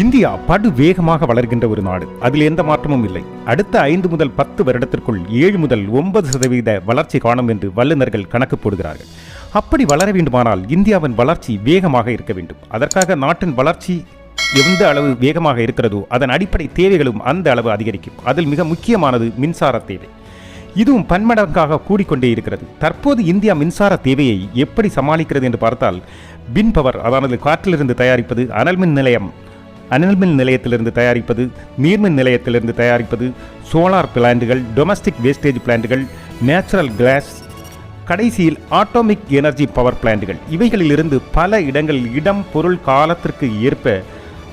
India படு வேகமாக வளர்கின்ற ஒரு நாடு. அதில் எந்த மாற்றமும் இல்லை. அடுத்த ஐந்து முதல் பத்து வருடத்திற்குள் ஏழு முதல் ஒன்பது சதவீத வளர்ச்சி காணும் என்று வல்லுநர்கள் கணக்கு போடுகிறார்கள். அப்படி வளர வேண்டுமானால் இந்தியாவின் வளர்ச்சி வேகமாக இருக்க வேண்டும். அதற்காக நாட்டின் வளர்ச்சி எந்த அளவு வேகமாக இருக்கிறதோ அதன் அடிப்படை தேவைகளும் அந்த அளவு அதிகரிக்கும். அதில் மிக முக்கியமானது மின்சார தேவை. இதுவும் பன்மடங்காக கூடிக்கொண்டே இருக்கிறது. தற்போது இந்தியா மின்சார தேவையை எப்படி சமாளிக்கிறது என்று பார்த்தால் பின் பவர் அதாவது காற்றிலிருந்து தயாரிப்பது அனல் மின் நிலையம் அனல்மின் நிலையத்திலிருந்து தயாரிப்பது நீர்மின் நிலையத்திலிருந்து தயாரிப்பது சோலார் பிளான்ட்டுகள் டொமஸ்டிக் வேஸ்டேஜ் பிளான்ட்டுகள் நேச்சுரல் கிளாஸ் கடைசியில் ஆட்டோமிக் எனர்ஜி பவர் பிளான்ட்டுகள் இவைகளிலிருந்து பல இடங்களில் இடம் பொருள் காலத்திற்கு ஏற்ப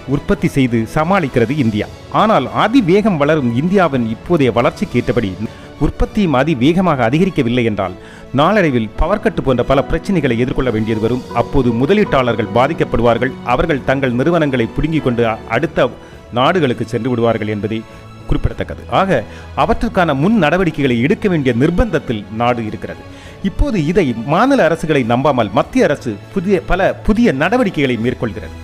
உற்பத்தி செய்து சமாளிக்கிறது இந்தியா. ஆனால் அதிவேகம் வளரும் இந்தியாவின் இப்போதைய வளர்ச்சிக்கு ஏற்றபடி உற்பத்தியும் அதிவேகமாக அதிகரிக்கவில்லை என்றால் நாளடைவில் பவர் கட்டு போன்ற பல பிரச்சனைகளை எதிர்கொள்ள வேண்டியது வரும். அப்போது முதலீட்டாளர்கள் பாதிக்கப்படுவார்கள். அவர்கள் தங்கள் நிறுவனங்களை பிடுங்கிக் கொண்டு அடுத்த நாடுகளுக்கு சென்று விடுவார்கள் என்பதே குறிப்பிடத்தக்கது. ஆக அவற்றுக்கான முன் நடவடிக்கைகளை எடுக்க வேண்டிய நிர்பந்தத்தில் நாடு இருக்கிறது. இப்போது இதை மாநில அரசுகளை நம்பாமல் மத்திய அரசு புதிய பல புதிய நடவடிக்கைகளை மேற்கொள்கிறது.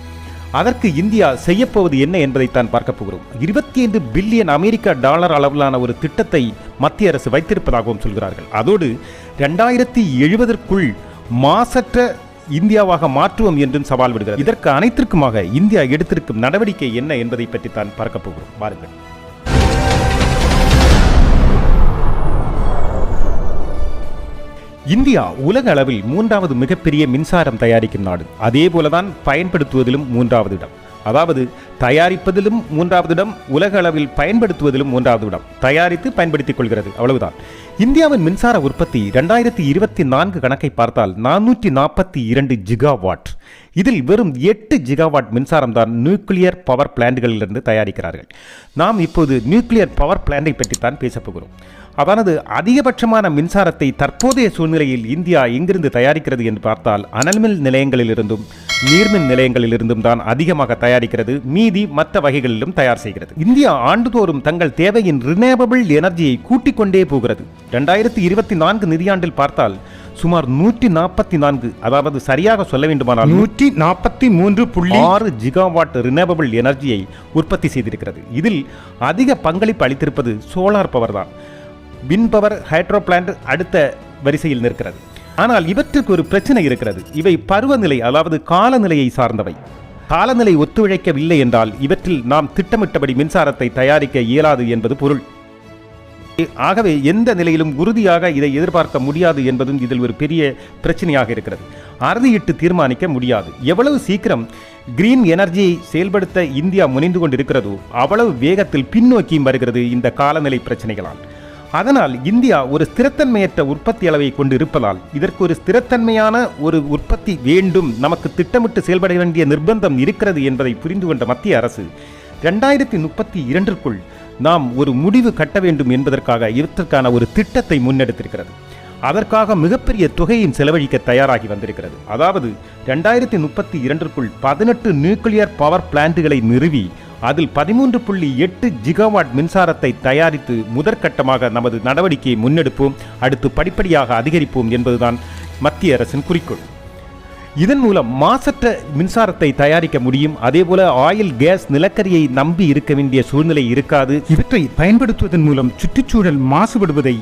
அதற்கு இந்தியா செய்யப்போவது என்ன என்பதைத்தான் பார்க்க போகிறோம். இருபத்தி ஐந்து பில்லியன் அமெரிக்க டாலர் அளவிலான ஒரு திட்டத்தை மத்திய அரசு வைத்திருப்பதாகவும் சொல்கிறார்கள். அதோடு ரெண்டாயிரத்தி எழுபதற்குள் மாசற்ற இந்தியாவாக மாற்றுவோம் என்றும் சவால் விடுகிறது. இதற்கு அனைத்திற்குமாக இந்தியா எடுத்திருக்கும் நடவடிக்கை என்ன என்பதை பற்றி தான் பார்க்க போகிறோம். வாருங்கள். இந்தியா உலக அளவில் மூன்றாவது மிகப்பெரிய மின்சாரம் தயாரிக்கும் நாடு. அதே போலதான் பயன்படுத்துவதிலும் மூன்றாவது இடம். அதாவது தயாரிப்பதிலும் மூன்றாவது இடம் உலக அளவில் பயன்படுத்துவதிலும் மூன்றாவது இடம். தயாரித்து பயன்படுத்திக் கொள்கிறது. அவ்வளவுதான். இந்தியாவின் மின்சார உற்பத்தி ரெண்டாயிரத்தி இருபத்தி நான்கு கணக்கை பார்த்தால் நானூற்றி நாற்பத்தி இரண்டு ஜிகாவாட் இதில் வெறும் எட்டு ஜிகாவாட் மின்சாரம் தான் நியூக்ளியர் பவர் பிளான்ட்களிலிருந்து தயாரிக்கிறார்கள். நாம் இப்போது நியூக்ளியர் பவர் பிளான்டை பற்றித்தான் பேசப் போகிறோம். அதானது அதிகபட்சமான மின்சாரத்தை தற்போதைய சூழ்நிலையில் இந்தியா எங்கிருந்து தயாரிக்கிறது என்று பார்த்தால் அனல்மின் நிலையங்களிலிருந்தும் நீர்மின் நிலையங்களிலிருந்தும் தான் அதிகமாக தயாரிக்கிறது மீதி மற்ற வகைகளிலும் தயார் செய்கிறது. இந்தியா ஆண்டுதோறும் தங்கள் தேவையின் ரினேவபிள் எனர்ஜியை கூட்டிக் கொண்டே போகிறது. ரெண்டாயிரத்தி இருபத்தி நான்கு நிதியாண்டில் பார்த்தால் சுமார் நூற்றி நாற்பத்தி நான்கு அதாவது சரியாக சொல்ல வேண்டுமானால் நூற்றி நாற்பத்தி மூன்று புள்ளி ஆறு ஜிகாவாட் ரினேவபிள் எனர்ஜியை உற்பத்தி செய்திருக்கிறது. இதில் அதிக பங்களிப்பு அளித்திருப்பது சோலார் பவர் தான். வின் பவர் ஹைட்ரோ பிளான்ட் அடுத்த வரிசையில் நிற்கிறது. ஆனால் இவற்றுக்கு ஒரு பிரச்சனை இருக்கிறது. இவை பருவநிலை அதாவது காலநிலையை சார்ந்தவை. காலநிலை ஒத்துழைக்கவில்லை என்றால் இவற்றில் நாம் திட்டமிட்டபடி மின்சாரத்தை தயாரிக்க இயலாது என்பது பொருள். ஆகவே எந்த நிலையிலும் உறுதியாக இதை எதிர்பார்க்க முடியாது என்பதும் இதில் ஒரு பெரிய பிரச்சனையாக இருக்கிறது. அறுதியிட்டு தீர்மானிக்க முடியாது. எவ்வளவு சீக்கிரம் கிரீன் எனர்ஜியை செயல்படுத்த இந்தியா முனைந்து கொண்டிருக்கிறதோ அவ்வளவு வேகத்தில் பின்னோக்கியும் வருகிறது இந்த காலநிலை பிரச்சனைகளால். அதனால் இந்தியா ஒரு ஸ்திரத்தன்மையற்ற உற்பத்தி அளவை கொண்டு இருப்பதால் இதற்கு ஒரு ஸ்திரத்தன்மையான ஒரு உற்பத்தி வேண்டும் நமக்கு திட்டமிட்டு செயல்பட வேண்டிய நிர்பந்தம் இருக்கிறது என்பதை புரிந்து கொண்ட மத்திய அரசு ரெண்டாயிரத்தி முப்பத்தி இரண்டிற்குள் நாம் ஒரு முடிவு கட்ட வேண்டும் என்பதற்காக இவற்றுக்கான ஒரு திட்டத்தை முன்னெடுத்திருக்கிறது. அதற்காக மிகப்பெரிய தொகையும் செலவழிக்க தயாராகி வந்திருக்கிறது. அதாவது ரெண்டாயிரத்தி முப்பத்தி இரண்டிற்குள் பதினெட்டு நியூக்ளியர் பவர் பிளான்ட்டுகளை நிறுவி அதில் பதிமூன்று புள்ளி எட்டு ஜிகாவாட் மின்சாரத்தை தயாரித்து முதற்கட்டமாக நமது நடவடிக்கையை முன்னெடுப்போம் அடுத்து படிப்படியாக அதிகரிப்போம் என்பதுதான் மத்திய அரசின் குறிக்கோள். இதன் மூலம் மாசற்ற மின்சாரத்தை தயாரிக்க முடியும். அதேபோல ஆயில் கேஸ் நிலக்கரியை நம்பி இருக்க வேண்டிய சூழ்நிலை இருக்காது. இவற்றை பயன்படுத்துவதன் மூலம் சுற்றுச்சூழல் மாசுபடுவதை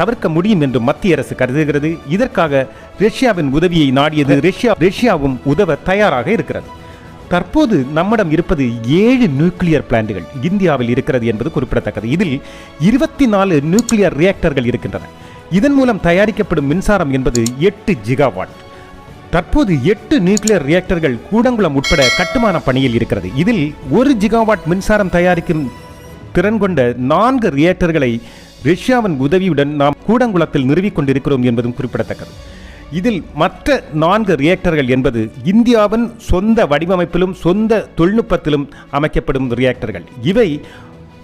தவிர்க்க முடியும் என்று மத்திய அரசு கருதுகிறது. இதற்காக ரஷ்யாவின் உதவியை நாடியது ரஷ்யா ரஷ்யாவும் உதவ தயாராக இருக்கிறது. தற்போது நம்மிடம் இருப்பது ஏழு நியூக்ளியர் பிளான்ட்கள் இந்தியாவில் இருக்கிறது என்பது குறிப்பிடத்தக்கது. இதில் இருபத்தி நாலு நியூக்ளியர் ரியாக்டர்கள் இருக்கின்றன. இதன் மூலம் தயாரிக்கப்படும் மின்சாரம் என்பது எட்டு ஜிகாவாட் தற்போது எட்டு நியூக்ளியர் ரியாக்டர்கள் கூடங்குளம் உட்பட கட்டுமான பணியில் இருக்கிறது. இதில் ஒரு ஜிகாவாட் மின்சாரம் தயாரிக்கும் திறன் கொண்ட நான்கு ரியாக்டர்களை ரஷ்யாவின் உதவியுடன் நாம் கூடங்குளத்தில் நிறுவிக் கொண்டிருக்கிறோம் என்பதும் குறிப்பிடத்தக்கது. இதில் மற்ற நான்கு ரியாக்டர்கள் என்பது இந்தியாவின் சொந்த வடிவமைப்பிலும் சொந்த தொழில்நுட்பத்திலும் அமைக்கப்படும் ரியாக்டர்கள் இவை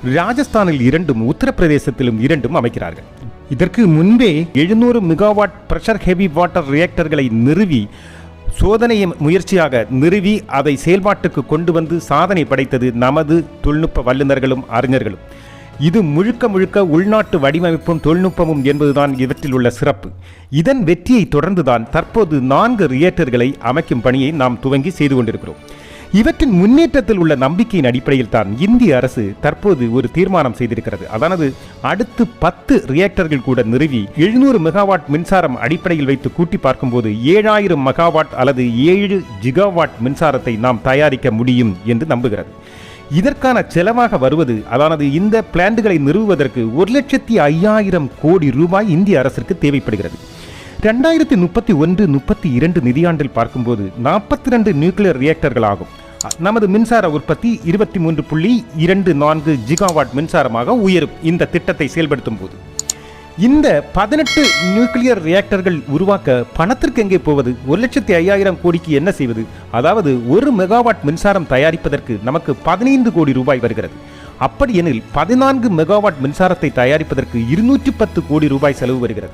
ராஜஸ்தானில் இரண்டும் உத்தரப்பிரதேசத்திலும் இரண்டும் அமைக்கிறார்கள். இதற்கு முன்பே எழுநூறு மெகாவாட் பிரஷர் ஹெவி வாட்டர் ரியாக்டர்களை நிறுவி சோதனை முயற்சியாக நிறுவி அதை செயல்பாட்டுக்கு கொண்டு வந்து சாதனை படைத்தது நமது தொழில்நுட்ப வல்லுநர்களும் அறிஞர்களும். இது முழுக்க முழுக்க உள்நாட்டு வடிவமைப்பும் தொழில்நுட்பமும் என்பதுதான் இவற்றில் உள்ள சிறப்பு. இதன் வெற்றியை தொடர்ந்துதான் தற்போது நான்கு ரியேட்டர்களை அமைக்கும் பணியை நாம் துவங்கி செய்து கொண்டிருக்கிறோம். இவற்றின் முன்னேற்றத்தில் உள்ள நம்பிக்கையின் அடிப்படையில் தான் இந்திய அரசு தற்போது ஒரு தீர்மானம் செய்திருக்கிறது. அதானது அடுத்து பத்து ரியாக்டர்கள் கூட நிறுவி எழுநூறு மெகாவாட் மின்சாரம் அடிப்படையில் வைத்து கூட்டி பார்க்கும்போது ஏழாயிரம் மெகாவாட் அல்லது ஏழு ஜிகாவாட் மின்சாரத்தை நாம் தயாரிக்க முடியும் என்று நம்புகிறது. இதற்கான செலவாக வருவது அதானது இந்த பிளான்ட்களை நிறுவுவதற்கு ஒரு லட்சத்தி ஐயாயிரம் கோடி ரூபாய் இந்திய அரசிற்கு தேவைப்படுகிறது. ரெண்டாயிரத்தி முப்பத்தி ஒன்று முப்பத்தி இரண்டு நிதியாண்டில் பார்க்கும்போது நாற்பத்தி ரெண்டு நியூக்ளியர் ரியாக்டர்கள் ஆகும் நமது மின்சார உற்பத்தி இருபத்தி மூன்று புள்ளி இரண்டு நான்கு ஜிகாவாட் மின்சாரமாக உயரும். இந்த திட்டத்தை செயல்படுத்தும் போது இந்த பதினெட்டு நியூக்ளியர் ரியாக்டர்கள் உருவாக்க பணத்திற்கு எங்கே போவது? ஒரு லட்சத்தி ஐயாயிரம் கோடிக்கு என்ன செய்வது? அதாவது ஒரு மெகாவாட் மின்சாரம் தயாரிப்பதற்கு நமக்கு பதினைந்து கோடி ரூபாய் வருகிறது. அப்படி எனில் பதினான்கு மெகாவாட் மின்சாரத்தை தயாரிப்பதற்கு இருநூற்றி பத்து கோடி ரூபாய் செலவு வருகிறது.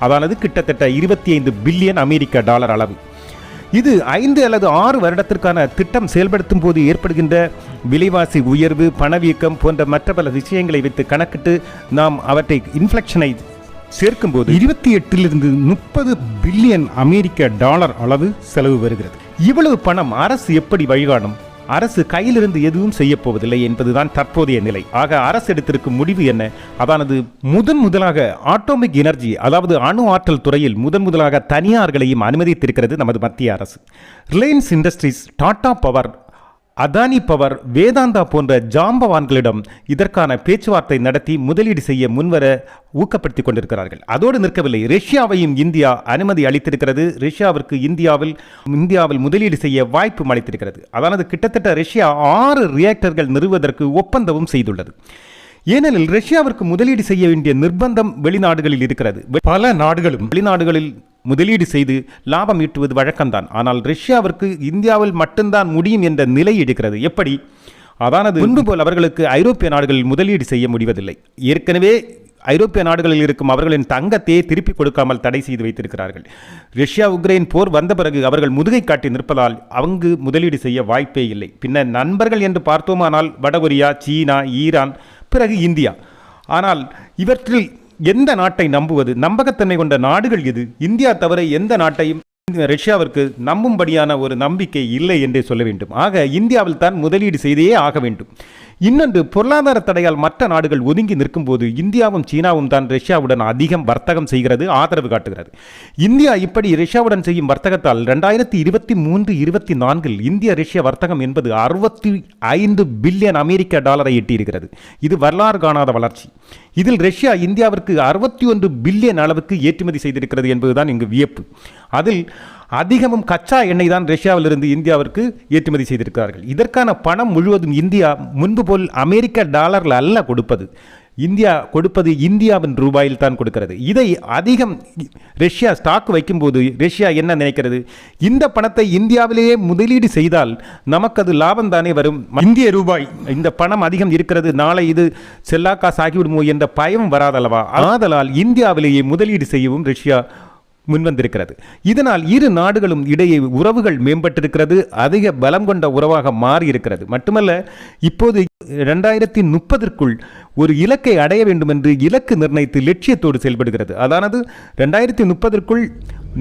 அதானது கிட்டத்தட்ட இருபத்தி ஐந்து பில்லியன் அமெரிக்க டாலர் அளவு. இது ஐந்து அல்லது ஆறு வருடத்திற்கான திட்டம் செயல்படுத்தும் போது ஏற்படுகின்ற விலைவாசி உயர்வு பணவீக்கம் போன்ற மற்ற பல விஷயங்களை வைத்து கணக்கிட்டு நாம் அவற்றை இன்ஃப்ளெக்ஷனை சேர்க்கும்போது இருபத்தி எட்டிலிருந்து முப்பது பில்லியன் அமெரிக்க டாலர் அளவு செலவு வருகிறது. இவ்வளவு பணம் அரசு எப்படி வழிகாணும்? அரசு கையிலிருந்து எதுவும் செய்ய போவதில்லை என்பதுதான் தற்போதைய நிலை. ஆக அரசு எடுத்திருக்கும் முடிவு என்ன? அதானது முதன் முதலாக ஆட்டோமிக் எனர்ஜி அதாவது அணு ஆற்றல் துறையில் முதன் முதலாக தனியார்களையும் அனுமதித்திருக்கிறது நமது மத்திய அரசு. Reliance industries Tata power Adani power Vedanta போன்ற ஜாம்பவான்களிடம் இதற்கான பேச்சுவார்த்தை நடத்தி முதலீடு செய்ய முன்வர ஊக்கப்படுத்திக் கொண்டிருக்கிறார்கள். அதோடு நிற்கவில்லை. ரஷ்யாவையும் இந்தியா அனுமதி அளித்திருக்கிறது. ரஷ்யாவிற்கு இந்தியாவில் இந்தியாவில் முதலீடு செய்ய வாய்ப்பும் அளித்திருக்கிறது. அதானது கிட்டத்தட்ட ரஷ்யா ஆறு ரியாக்டர்கள் நிறுவுவதற்கு ஒப்பந்தமும் செய்துள்ளது. ஏனெனில் ரஷ்யாவிற்கு முதலீடு செய்ய வேண்டிய நிர்பந்தம் வெளிநாடுகளில் இருக்கிறது. பல நாடுகளும் வெளிநாடுகளில் முதலீடு செய்து லாபம் ஈட்டுவது வழக்கம்தான். ஆனால் ரஷ்யாவிற்கு இந்தியாவில் மட்டும்தான் முடியும் என்ற நிலை எடுக்கிறது எப்படி? அதானது முன்பு போல் அவர்களுக்கு ஐரோப்பிய நாடுகளில் முதலீடு செய்ய முடிவதில்லை. ஏற்கனவே ஐரோப்பிய நாடுகளில் இருக்கும் அவர்களின் தங்கத்தையே திருப்பி கொடுக்காமல் தடை செய்து வைத்திருக்கிறார்கள். ரஷ்யா உக்ரைன் போர் வந்த பிறகு அவர்கள் முதுகை காட்டி நிற்பதால் அங்கு முதலீடு செய்ய வாய்ப்பே இல்லை. பின்னர் நண்பர்கள் என்று பார்த்தோமானால் வடகொரியா சீனா ஈரான் பிறகு இந்தியா. ஆனால் இவற்றில் எந்த நாட்டை நம்புவது? நம்பகத்தன்மை கொண்ட நாடுகள் எது? இந்தியா தவிர எந்த நாட்டையும் ரஷ்யாவிற்கு நம்பும்படியான ஒரு நம்பிக்கை இல்லை என்றே சொல்ல வேண்டும். ஆக இந்தியாவில் தான் முதலீடு செய்தே ஆக வேண்டும். இன்னொன்று பொருளாதார தடையால் மற்ற நாடுகள் ஒதுங்கி நிற்கும்போது இந்தியாவும் சீனாவும் தான் ரஷ்யாவுடன் அதிகம் வர்த்தகம் செய்கிறது ஆதரவு காட்டுகிறது. இந்தியா இப்படி ரஷ்யாவுடன் செய்யும் வர்த்தகத்தால் ரெண்டாயிரத்தி இருபத்தி மூன்று இருபத்தி நான்கில் இந்திய ரஷ்ய வர்த்தகம் என்பது அறுபத்தி ஐந்து பில்லியன் அமெரிக்க டாலரை எட்டியிருக்கிறது. இது வரலாறு காணாத வளர்ச்சி. இதில் ரஷ்யா இந்தியாவிற்கு அறுபத்தி ஒன்று பில்லியன் அளவுக்கு ஏற்றுமதி செய்திருக்கிறது என்பதுதான் இங்கு வியப்பு. அதில் அதிகமும் கச்சா எண்ணெய் தான் ரஷ்யாவிலிருந்து இந்தியாவிற்கு ஏற்றுமதி செய்திருக்கிறார்கள். இதற்கான பணம் முழுவதும் இந்தியா முன்பு போல் அமெரிக்க டாலரில் அல்ல கொடுப்பது. இந்தியா கொடுப்பது இந்தியாவின் ரூபாயில் தான் கொடுக்கிறது. இதை அதிகம் ரஷ்யா ஸ்டாக் வைக்கும்போது ரஷ்யா என்ன நினைக்கிறது? இந்த பணத்தை இந்தியாவிலேயே முதலீடு செய்தால் நமக்கு அது லாபம் தானே வரும். இந்திய ரூபாய் இந்த பணம் அதிகம் இருக்கிறது. நாளை இது செல்லா காசு ஆகிவிடுமோ என்ற பயம் வராதல்லவா? ஆதலால் இந்தியாவிலேயே முதலீடு செய்யவும் ரஷ்யா முன்வந்திருக்கிறது. இதனால் இரு நாடுகளும் இடையே உறவுகள் மேம்பட்டிருக்கிறது அதிக பலம் கொண்ட உறவாக மாறியிருக்கிறது. மட்டுமல்ல இப்போது ரெண்டாயிரத்தி முப்பதற்குள் ஒரு இலக்கை அடைய வேண்டும் என்று இலக்கு நிர்ணயித்து லட்சியத்தோடு செயல்படுகிறது. அதானது ரெண்டாயிரத்தி முப்பதற்குள்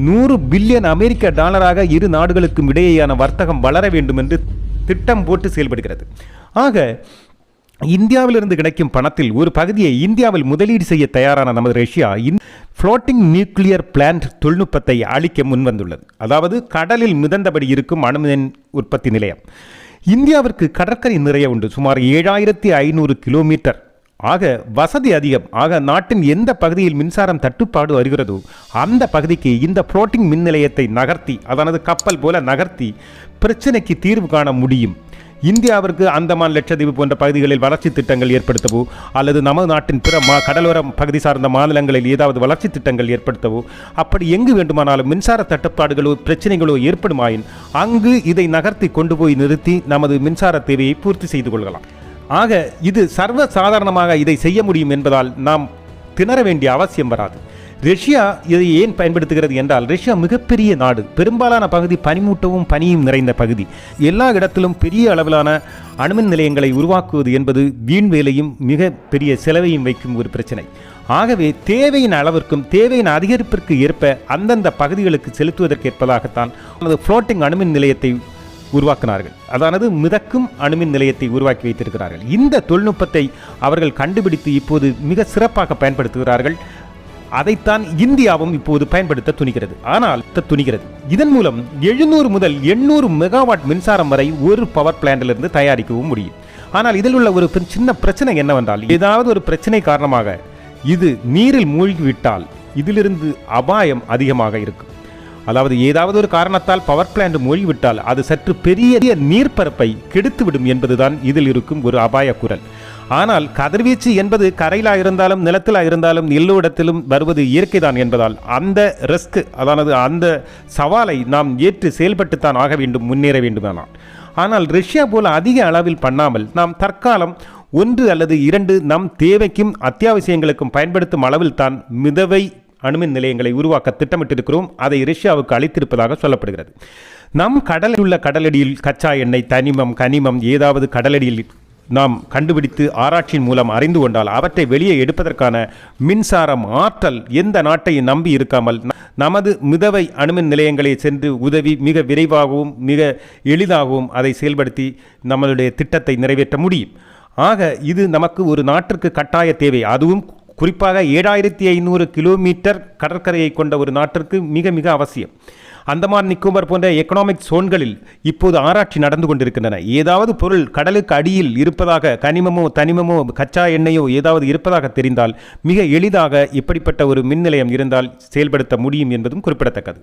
நூறு பில்லியன் அமெரிக்க டாலராக இரு நாடுகளுக்கும் இடையேயான வர்த்தகம் வளர வேண்டும் என்று திட்டம் போட்டு செயல்படுகிறது. ஆக இந்தியாவிலிருந்து கிடைக்கும் பணத்தில் ஒரு பகுதியை இந்தியாவில் முதலீடு செய்ய தயாரான நமது ரஷ்யா ஃப்ளோட்டிங் நியூக்ளியர் பிளான்ட் தொழில்நுட்பத்தை அளிக்க முன்வந்துள்ளது. அதாவது கடலில் மிதந்தபடி இருக்கும் அணுமின் உற்பத்தி நிலையம். இந்தியாவிற்கு கடற்கரை நிறைய உண்டு. சுமார் ஏழாயிரத்தி ஐநூறு கிலோமீட்டர். ஆக வசதி அதிகம். ஆக நாட்டின் எந்த பகுதியில் மின்சாரம் தட்டுப்பாடு வருகிறதோ அந்த பகுதிக்கு இந்த ஃப்ளோட்டிங் மின் நிலையத்தை நகர்த்தி அதானது கப்பல் போல நகர்த்தி பிரச்சனைக்கு தீர்வு காண முடியும். இந்தியாவிற்கு அந்தமான் லட்சத்தீவு போன்ற பகுதிகளில் வளர்ச்சி திட்டங்கள் ஏற்படுத்தவோ அல்லது நமது நாட்டின் பிற மா கடலோர பகுதி சார்ந்த மாநிலங்களில் ஏதாவது வளர்ச்சி திட்டங்கள் ஏற்படுத்தவோ அப்படி எங்கு வேண்டுமானாலும் மின்சார தட்டுப்பாடுகளோ பிரச்சனைகளோ ஏற்படுமாயின் அங்கு இதை நகர்த்தி கொண்டு போய் நிறுத்தி நமது மின்சார தேவையை பூர்த்தி செய்து கொள்ளலாம். ஆக இது சர்வ சாதாரணமாக இதை செய்ய முடியும் என்பதால் நாம் திணற வேண்டிய அவசியம் வராது. ரஷ்யா இதை ஏன் பயன்படுத்துகிறது என்றால் ரஷ்யா மிகப்பெரிய நாடு. பெரும்பாலான பகுதி பனிமூட்டமும் பனியும் நிறைந்த பகுதி. எல்லா இடத்திலும் பெரிய அளவிலான அணுமின் நிலையங்களை உருவாக்குவது என்பது வீண் வேலையும் மிக பெரிய செலவையும் வைக்கும் ஒரு பிரச்சனை. ஆகவே தேவையின் அளவிற்கும் தேவையின் அதிகரிப்பிற்கு ஏற்ப அந்தந்த பகுதிகளுக்கு செலுத்துவதற்கு ஏற்பதாகத்தான் அல்லது ஃப்ளோட்டிங் அணுமின் நிலையத்தை உருவாக்கினார்கள். அதானது மிதக்கும் அணுமின் நிலையத்தை உருவாக்கி வைத்திருக்கிறார்கள். இந்த தொழில்நுட்பத்தை அவர்கள் கண்டுபிடித்து இப்போது மிக சிறப்பாக பயன்படுத்துகிறார்கள். அதைத்தான் இந்தியாவும் இப்போது பயன்படுத்த துணிகிறது. ஆனால் துணிகிறது. இதன் மூலம் எழுநூறு முதல் எண்ணூறு மெகாவாட் மின்சாரம் வரை ஒரு பவர் பிளான்டிலிருந்து தயாரிக்கவும் முடியும். ஆனால் இதில் உள்ள ஒரு சின்ன பிரச்சனை என்னவென்றால் ஏதாவது ஒரு பிரச்சனை காரணமாக இது நீரில் மூழ்கிவிட்டால் இதிலிருந்து அபாயம் அதிகமாக இருக்கும். அதாவது ஏதாவது ஒரு காரணத்தால் பவர் பிளான்ட் மூழ்கிவிட்டால் அது சற்று பெரிய நீர்ப்பரப்பை கெடுத்துவிடும் என்பதுதான் இதில் இருக்கும் ஒரு அபாய குரல். ஆனால் கதிர்வீச்சு என்பது கரையிலா இருந்தாலும் நிலத்திலா இருந்தாலும் எல்லோரிடத்திலும் வருவது இயற்கைதான் என்பதால் அந்த ரிஸ்க் அதானது அந்த சவாலை நாம் ஏற்று செயல்பட்டுத்தான் ஆக வேண்டும் முன்னேற வேண்டுமானால். ஆனால் ரஷ்யா போல அதிக அளவில் பண்ணாமல் நாம் தற்காலம் ஒன்று அல்லது இரண்டு நம் தேவைக்கும் அத்தியாவசியங்களுக்கும் பயன்படுத்தும் அளவில் தான் மிதவை அணுமின் நிலையங்களை உருவாக்க திட்டமிட்டிருக்கிறோம். அதை ரஷ்யாவுக்கு அளித்திருப்பதாக சொல்லப்படுகிறது. நம் கடலில் உள்ள கடலடியில் கச்சா எண்ணெய் தனிமம் கனிமம் ஏதாவது கடலடியில் நாம் கண்டுபிடித்து ஆராய்ச்சியின் மூலம் அறிந்து கொண்டால் அவற்றை வெளியே எடுப்பதற்கான மின்சாரம் ஆற்றல் எந்த நாட்டையும் நம்பி இருக்காமல் நமது மிதவை அணுமின் நிலையங்களை சென்று உதவி மிக விரைவாகவும் மிக எளிதாகவும் அதை செயல்படுத்தி நம்மளுடைய திட்டத்தை நிறைவேற்ற முடியும். ஆக இது நமக்கு ஒரு நாட்டிற்கு கட்டாய தேவை. அதுவும் குறிப்பாக ஏழாயிரத்தி ஐநூறு கிலோமீட்டர் கடற்கரையை கொண்ட ஒரு நாட்டிற்கு மிக மிக அவசியம். அந்தமான் நிக்கோபர் போன்ற எக்கனாமிக் சோன்களில் இப்போது ஆராய்ச்சி நடந்து கொண்டிருக்கின்றன. ஏதாவது பொருள் கடலுக்கு அடியில் இருப்பதாக கனிமமோ தனிமமோ கச்சா எண்ணெயோ ஏதாவது இருப்பதாக தெரிந்தால் மிக எளிதாக இப்படிப்பட்ட ஒரு மின் நிலையம் இருந்தால் செயல்படுத்த முடியும் என்பதும் குறிப்பிடத்தக்கது.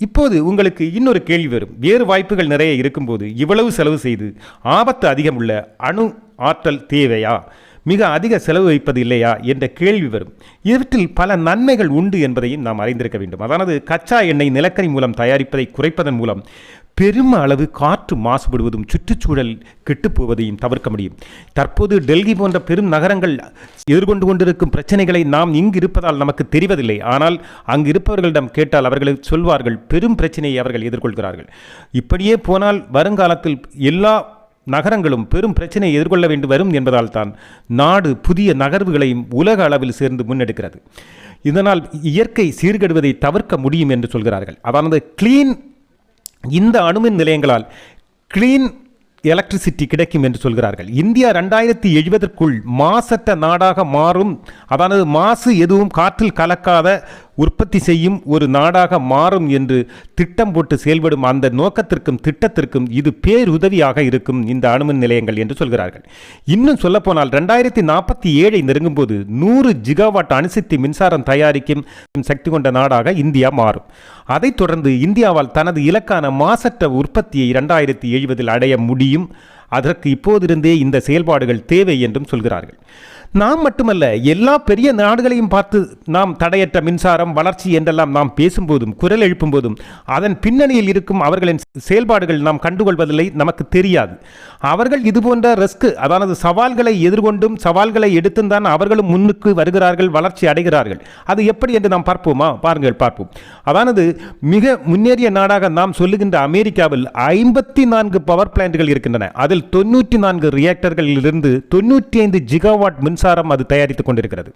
இப்போது உங்களுக்கு இன்னொரு கேள்வி வரும். வேறு வாய்ப்புகள் நிறைய இருக்கும்போது இவ்வளவு செலவு செய்து ஆபத்து அதிகம் உள்ள அணு ஆற்றல் தேவையா? மிக அதிக செலவு வைப்பது இல்லையா என்ற கேள்வி வரும். இவற்றில் பல நன்மைகள் உண்டு என்பதையும் நாம் அறிந்திருக்க வேண்டும். அதானது கச்சா எண்ணெய் நிலக்கரி மூலம் தயாரிப்பதை குறைப்பதன் மூலம் பெரும் அளவு காற்று மாசுபடுவதும் சுற்றுச்சூழல் கெட்டுப்போவதையும் தவிர்க்க முடியும். தற்போது டெல்லி போன்ற பெரும் நகரங்கள் எதிர்கொண்டு கொண்டிருக்கும் பிரச்சனைகளை நாம் இங்கு இருப்பதால் நமக்கு தெரிவதில்லை. ஆனால் அங்கு இருப்பவர்களிடம் கேட்டால் அவர்களை சொல்வார்கள் பெரும் பிரச்சனையை அவர்கள் எதிர்கொள்கிறார்கள். இப்படியே போனால் வருங்காலத்தில் எல்லா நகரங்களும் பெரும் பிரச்சனையை எதிர்கொள்ள வேண்டி வரும் என்பதால் தான் நாடு புதிய நகர்வுகளையும் உலக அளவில் சேர்ந்து முன்னெடுக்கிறது. இதனால் இயற்கை சீர்கெடுவதை தவிர்க்க முடியும் என்று சொல்கிறார்கள். அதானது கிளீன் இந்த அணுமின் நிலையங்களால் கிளீன் எலக்ட்ரிசிட்டி கிடைக்கும் என்று சொல்கிறார்கள். இந்தியா ரெண்டாயிரத்தி எழுபதற்குள் மாசற்ற நாடாக மாறும். அதானது மாசு எதுவும் காற்றில் கலக்காத உற்பத்தி செய்யும் ஒரு நாடாக மாறும் என்று திட்டம் போட்டு செயல்படும் அந்த நோக்கத்திற்கும் திட்டத்திற்கும் இது பேருதவியாக இருக்கும் இந்த அணுமின் நிலையங்கள் என்று சொல்கிறார்கள். இன்னும் சொல்லப்போனால் ரெண்டாயிரத்தி நாற்பத்தி ஏழை நெருங்கும் போது நூறு ஜிகாவாட் அணுசக்தி மின்சாரம் தயாரிக்கும் சக்தி கொண்ட நாடாக இந்தியா மாறும். அதைத் தொடர்ந்து இந்தியாவால் தனது இலக்கான மாசற்ற உற்பத்தியை இரண்டாயிரத்தி எழுபதில் அடைய முடியும். அதற்கு இப்போதிருந்தே இந்த செயல்பாடுகள் தேவை என்றும் சொல்கிறார்கள். நாம் மட்டுமல்ல எல்லா பெரிய நாடுகளையும் பார்த்து நாம் தடையற்ற மின்சாரம் வளர்ச்சி என்றெல்லாம் நாம் பேசும்போதும் குரல் எழுப்பும்போதும் அதன் பின்னணியில் இருக்கும் அவர்களின் செயல்பாடுகள் நாம் கண்டுகொள்வதில்லை நமக்கு தெரியாது. அவர்கள் இது போன்ற ரிஸ்க் அதானது சவால்களை எதிர்கொண்டும் சவால்களை எடுத்தும் தான் அவர்களும் முன்னுக்கு வருகிறார்கள் வளர்ச்சி அடைகிறார்கள். அது எப்படி என்று நாம் பார்ப்போமா? பாருங்கள் பார்ப்போம். அதானது மிக முன்னேறிய நாடாக நாம் சொல்லுகின்ற அமெரிக்காவில் ஐம்பத்தி நான்கு பவர் பிளான்ட்கள் இருக்கின்றன. அதில் தொண்ணூற்றி நான்கு ரியாக்டர்களிலிருந்து தொண்ணூற்றி ஐந்து ஜிகாவாட் மின்சாரம் அது தயாரித்துக் கொண்டிருக்கிறது.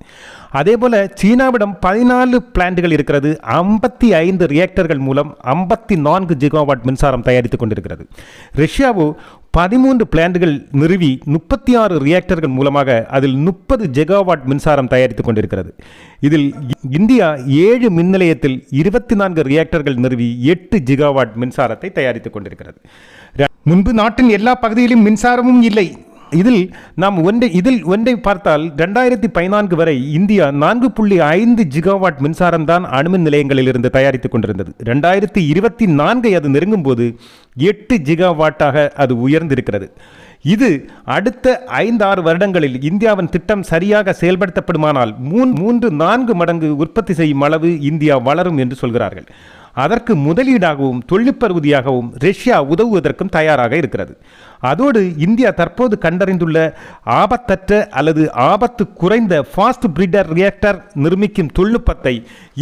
அதே போல சீனாவிடம் பதினாலு பிளான்ட்கள் இருக்கிறது. ஐம்பத்தி ஐந்து ரியாக்டர்கள் மூலம் ஐம்பத்தி நான்கு ஜிகாவாட் மின்சாரம் தயாரித்துக் கொண்டிருக்கிறது. ரஷ்யாவோ பதிமூன்று பிளான்ட்கள் நிறுவி முப்பத்தி ஆறு ரியாக்டர்கள் மூலமாக அதில் முப்பது ஜெகாவாட் மின்சாரம் தயாரித்துக் கொண்டிருக்கிறது. இதில் இந்தியா ஏழு மின் நிலையத்தில் இருபத்தி நான்கு ரியாக்டர்கள் நிறுவி எட்டு ஜிகாவாட் மின்சாரத்தை தயாரித்துக் கொண்டிருக்கிறது. முன்பு நாட்டின் எல்லா பகுதியிலும் மின்சாரமும் இல்லை. இதில் நாம் ஒன்றை இதில் ஒன்றை பார்த்தால் ரெண்டாயிரத்தி பதினான்கு வரை இந்தியா நான்கு புள்ளி ஐந்து ஜிகாவாட் மின்சாரம் தான் அணுமின் நிலையங்களில் இருந்து தயாரித்துக் கொண்டிருந்தது. ரெண்டாயிரத்தி இருபத்தி நான்கை அது நெருங்கும் போது எட்டு ஜிகாவாட்டாக அது உயர்ந்திருக்கிறது. இது அடுத்த ஐந்து ஆறு வருடங்களில் இந்தியாவின் திட்டம் சரியாக செயல்படுத்தப்படுமானால் மூன் மூன்று நான்கு மடங்கு உற்பத்தி செய்யும் அளவு இந்தியா வளரும் என்று சொல்கிறார்கள். அதற்கு முதலீடாகவும் தொழிற்பகுதியாகவும் ரஷ்யா உதவுவதற்கும் தயாராக இருக்கிறது. அதோடு இந்தியா தற்போது கண்டறிந்துள்ள ஆபத்தற்ற அல்லது ஆபத்து குறைந்த ஃபாஸ்ட் பிரிடர் ரியாக்டர் நிர்மிக்கும் தொழில்நுட்பத்தை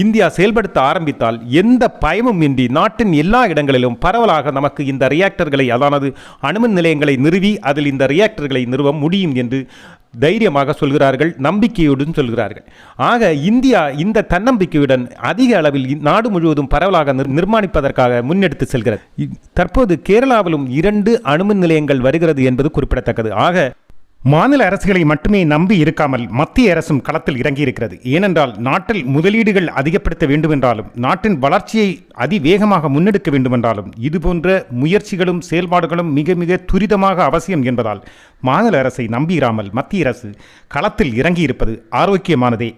இந்தியா செயல்படுத்த ஆரம்பித்தால் எந்த பயமும் இன்றி நாட்டின் எல்லா இடங்களிலும் பரவலாக நமக்கு இந்த ரியாக்டர்களை அதானது அணுமின் நிலையங்களை நிறுவி அதில் இந்த ரியாக்டர்களை நிறுவ முடியும் என்று தைரியமாக சொல்கிறார்கள் நம்பிக்கையுடன் சொல்கிறார்கள். ஆக இந்தியா இந்த தன்னம்பிக்கையுடன் அதிக அளவில் நாடு முழுவதும் பரவலாக நிர்மாணிப்பதற்காக முன்னெடுத்து செல்கிறது. தற்போது கேரளாவிலும் இரண்டு அணுமின் நிலையங்கள் வருகிறது என்பது குறிப்பிடத்தக்கது. ஆக மாநில அரசுகளை மட்டுமே நம்பி இருக்காமல் மத்திய அரசும் களத்தில் இறங்கியிருக்கிறது. ஏனென்றால் நாட்டில் முதலீடுகள் அதிகப்படுத்த வேண்டுமென்றாலும் நாட்டின் வளர்ச்சியை அதிவேகமாக முன்னெடுக்க வேண்டுமென்றாலும் இதுபோன்ற முயற்சிகளும் செயல்பாடுகளும் மிக மிக துரிதமாக அவசியம் என்பதால் மாநில அரசை நம்பியிராமல் மத்திய அரசு களத்தில் இறங்கியிருப்பது ஆரோக்கியமானதே.